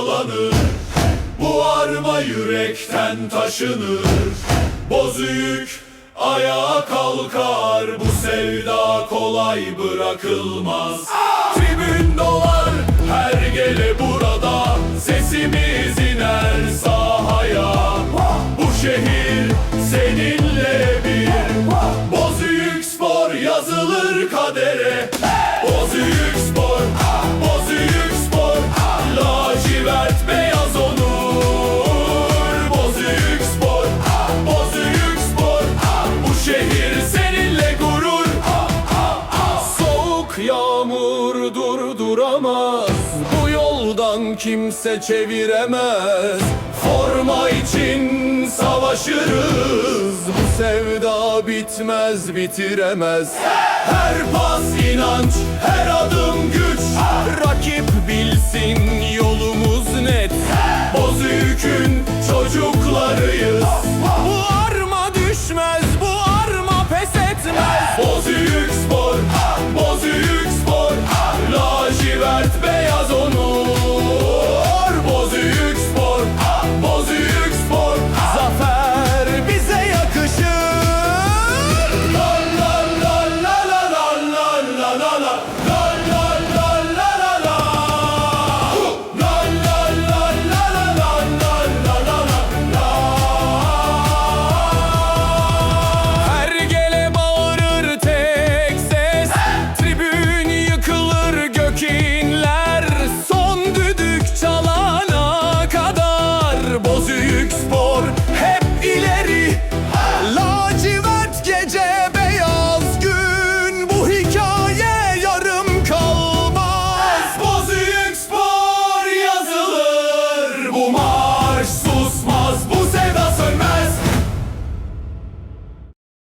yalanır Bu arma yürekten taşınır. Bozüyük ayağa kalkar Bu sevda kolay bırakılmaz. Tribün dolar her gele burada Sesimiz iner sahaya. Bu şehir seninle bir Bozüyük spor yazılır kadere. Yağmur durduramaz Bu yoldan kimse çeviremez. Forma için savaşırız. Bu sevda bitmez bitiremez. Her pas